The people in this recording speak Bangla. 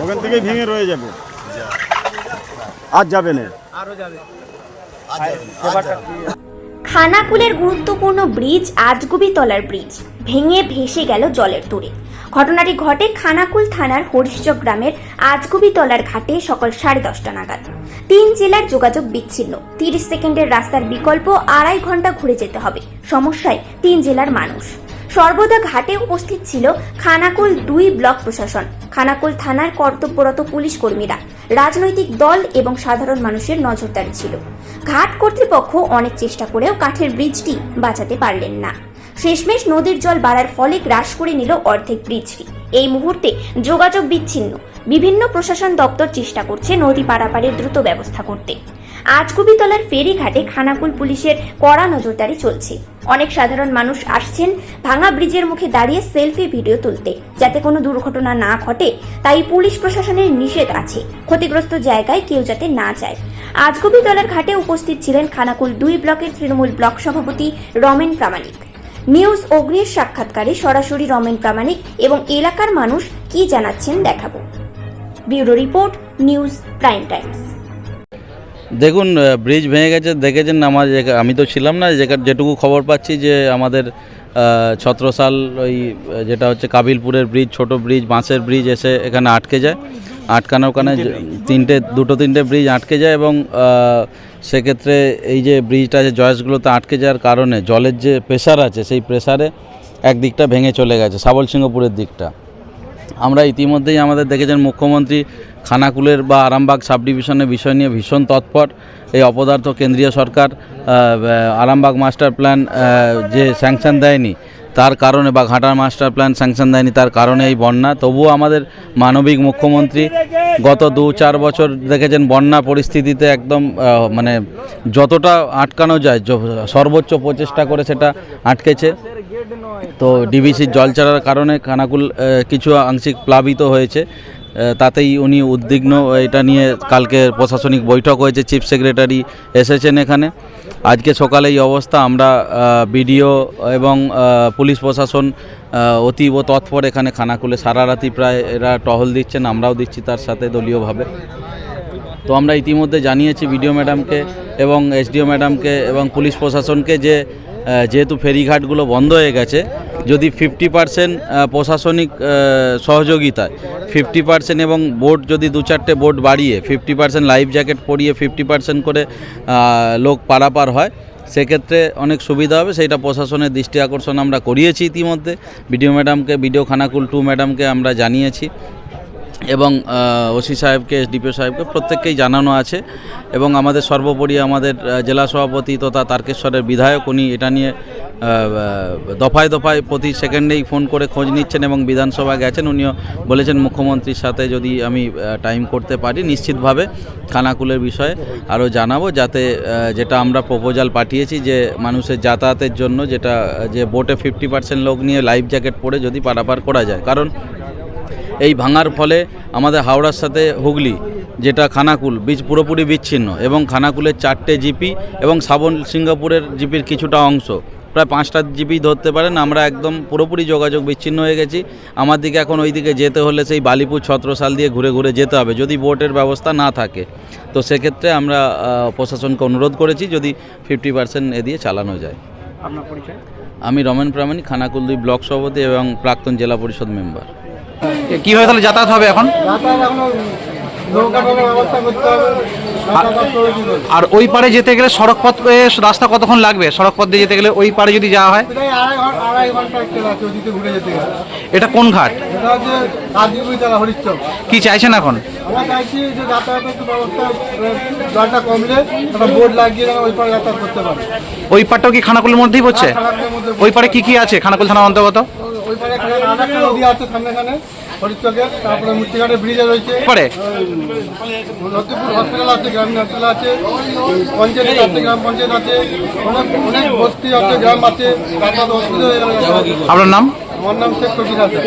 ওখান থেকেই ভেঙে রয়ে যাবে। আজ যাবে না। খানাকুলের গুরুত্বপূর্ণ ব্রিজ আজগুবিতলার ব্রিজ। ভেঙে ভেসে গেল জলের তোড়ে। ঘটনাটি ঘটে খানাকুল থানার হরিশচক গ্রামের আজগুবিতলার ঘাটে সকাল সাড়ে দশটা নাগাদ। তিন জেলার যোগাযোগ বিচ্ছিন্ন। তিরিশ সেকেন্ডের রাস্তার বিকল্প আড়াই ঘণ্টা ঘুরে যেতে হবে। সমস্যায় তিন জেলার মানুষ। সর্বদা ঘাটে উপস্থিত ছিল খানাকুল দুই ব্লক প্রশাসন। খানাকুল থানার কর্তব্যরত পুলিশ কর্মীরা। রাজনৈতিক দল এবং সাধারণ মানুষের নজরদারি ছিল। ঘাট কর্তৃপক্ষ অনেক চেষ্টা করেও কাঠের ব্রিজটি বাঁচাতে পারলেন না। শেষমেশ নদীর জল বাড়ার ফলে গ্রাস করে নিল অর্ধেক ব্রিজটি এই মুহূর্তে যোগাযোগ বিচ্ছিন্ন। বিভিন্ন প্রশাসন দপ্তর চেষ্টা করছে নদী পারাপারের দ্রুত ব্যবস্থা করতে। আজকুবিতলার ফেরিঘাটে খানাকুল পুলিশের কড়া নজরদারি চলছে। অনেক সাধারণ মানুষ আসছেন ভাঙা ব্রিজের মুখে দাঁড়িয়ে সেলফি ভিডিও তুলতে। যাতে কোনো দুর্ঘটনা না ঘটে, তাই পুলিশ প্রশাসনের নিষেধ আছে। ক্ষতিগ্রস্ত জায়গায় কেউ যাতে না যায়। আজগুবিতলার ঘাটে উপস্থিত ছিলেন খানাকুল দুই ব্লকের তৃণমূল ব্লক সভাপতি রমেন প্রামাণিক। নিউজ অগ্নির সাক্ষাৎকারে সরাসরি রমেন প্রামাণিক এবং এলাকার মানুষ কি জানাচ্ছেন দেখাবো। Bureau report, news Prime Times. দেখুন ব্রিজ ভেঙে গেছে, দেখেছেন আমার আমি তো ছিলাম না যেটা যেটুকু খবর পাচ্ছি যে আমাদের ছত্রসাল ওই যেটা হচ্ছে কাবিলপুরের ব্রিজ, ছোট ব্রিজ, বাঁশের ব্রিজ এসে এখানে আটকে যায়। আটকানোর কারণে তিনটে দুটো তিনটে ব্রিজ আটকে যায় এবং সেক্ষেত্রে এই যে ব্রিজটা যে জয়েসগুলোতে আটকে যাওয়ার কারণে জলের যে প্রেশার আছে সেই প্রেশারে একদিকটা ভেঙে চলে গেছে সাবল সিংহপুরের দিকটা। আমরা ইতিমধ্যেই আমাদের দেখেছেন মুখ্যমন্ত্রী খানাকুলের বা আরামবাগ সাব ডিভিশনের বিষয় নিয়ে ভীষণ তৎপর। এই অপদার্থ কেন্দ্রীয় সরকার আরামবাগ মাস্টার প্ল্যান যে স্যাংশন দেয়নি তার কারণে বা ঘাটার মাস্টার প্ল্যান স্যাংশন দেয়নি, তার কারণে এই বন্যা। তবুও আমাদের মানবিক মুখ্যমন্ত্রী গত দু চার বছর দেখেছেন, বন্যা পরিস্থিতিতে একদম মানে যতটা আটকানো যায় সর্বোচ্চ প্রচেষ্টা করে সেটা আটকেছে। তো ডিবিসির জল ছাড়ার কারণে কানাকুল কিছু আংশিক প্লাবিত হয়েছে। তাতেই উনি উদ্বিগ্ন। এটা নিয়ে কালকে প্রশাসনিক বৈঠক হয়েছে চিফ সেক্রেটারি এসেছেন এখানে। আজকে সকালে এই অবস্থা, আমরা বিডিও এবং পুলিশ প্রশাসন অতীব তৎপর এখানে খানাকুলে। সারা রাতি প্রায় এরা টহল দিচ্ছেন, আমরাও দিচ্ছি তার সাথে দলীয়ভাবে। তো আমরা ইতিমধ্যে জানিয়েছি বিডিও ম্যাডামকে এবং এসডিও ম্যাডামকে এবং পুলিশ প্রশাসনকে যে যেহেতু ফেরিঘাটগুলো বন্ধ হয়ে গেছে, যদি ফিফটি পার্সেন্ট প্রশাসনিক সহযোগিতায় ফিফটি পার্সেন্ট এবং বোট যদি দু চারটে বোট বাড়িয়ে ফিফটি পার্সেন্ট লাইফ জ্যাকেট পরিয়ে ফিফটি পার্সেন্ট করে লোক পারাপার হয়, সেক্ষেত্রে অনেক সুবিধা হবে। সেইটা প্রশাসনের দৃষ্টি আকর্ষণ আমরা করিয়েছি ইতিমধ্যে। বিডিও ম্যাডামকে বিডিও খানাকুল টু ম্যাডামকে আমরা জানিয়েছি। এবং ওসি সাহেবকে এসডিপিও সাহেবকে প্রত্যেককেই জানানো আছে এবং আমাদের সর্বোপরি আমাদের জেলা সভাপতি তথা তারকেশ্বরের বিধায়ক উনি এটা নিয়ে দফায় দফায় প্রতি সেকেন্ডেই ফোন করে খোঁজ নিচ্ছেন এবং বিধানসভা গেছেন। উনিও বলেছেন, মুখ্যমন্ত্রীর সাথে যদি আমি টাইম করতে পারি, নিশ্চিতভাবে খানাকুলের বিষয়ে আরও জানাব যাতে যেটা আমরা প্রপোজাল পাঠিয়েছি যে মানুষের যাতায়াতের জন্য, যেটা যে বোটে ফিফটি পার্সেন্ট লোক নিয়ে লাইফ জ্যাকেট পরে যদি পারাপার করা যায়। কারণ এই ভাঙার ফলে আমাদের হাওড়ার সাথে হুগলি, যেটা খানাকুল, বীজ পুরোপুরি বিচ্ছিন্ন এবং খানাকুলের চারটে জিপি এবং সাবন সিঙ্গাপুরের জিপির কিছুটা অংশ। প্রায় পাঁচটা জিপি ধরতে পারেন, আমরা একদম পুরোপুরি যোগাযোগ বিচ্ছিন্ন হয়ে গেছি। আমার দিকে এখন ওই দিকে যেতে হলে সেই বালিপুর ছত্রসাল দিয়ে ঘুরে ঘুরে যেতে হবে, যদি বোটের ব্যবস্থা না থাকে। তো সেক্ষেত্রে আমরা প্রশাসনকে অনুরোধ করেছি, যদি ফিফটি পার্সেন্ট এ দিয়ে চালানো যায়। আপনার পরিচয়? আমি রমেন প্রামাণিক খানাকুলদুই ব্লক সভাপতি এবং প্রাক্তন জেলা পরিষদ মেম্বার। কীভাবে কীভাবে তাহলে যাতায়াত হবে এখন? যাতায়াত এখনও নৌকা ব্যবস্থা করতে হবে। আর ওই পারে যেতে গেলে সড়ক পথ রাস্তা কতক্ষণ লাগবে? সড়ক পথ দিয়ে যেতে গেলে ওই পারে যদি যাওয়া হয়? এটা কোন ঘাট? কি চাইছেন এখন? ওই পারটাও কি খানাকুলের মধ্যেই পড়ছে? ওই পারে কি কি আছে? খানাকুল থানার অন্তর্গত? ওই পারে নদী আছে তারপরে মুর্তিঘাটের ব্রিজে রয়েছে। পারে? হসপিটাল আছে গ্রামীণ হসপিটাল আছে পঞ্চায়েত আছে গ্রাম পঞ্চায়েত আছে অনেক অনেক বস্তি আছে গ্রাম আছে আপনার নাম? আমার নাম শেখ কবির হাসান।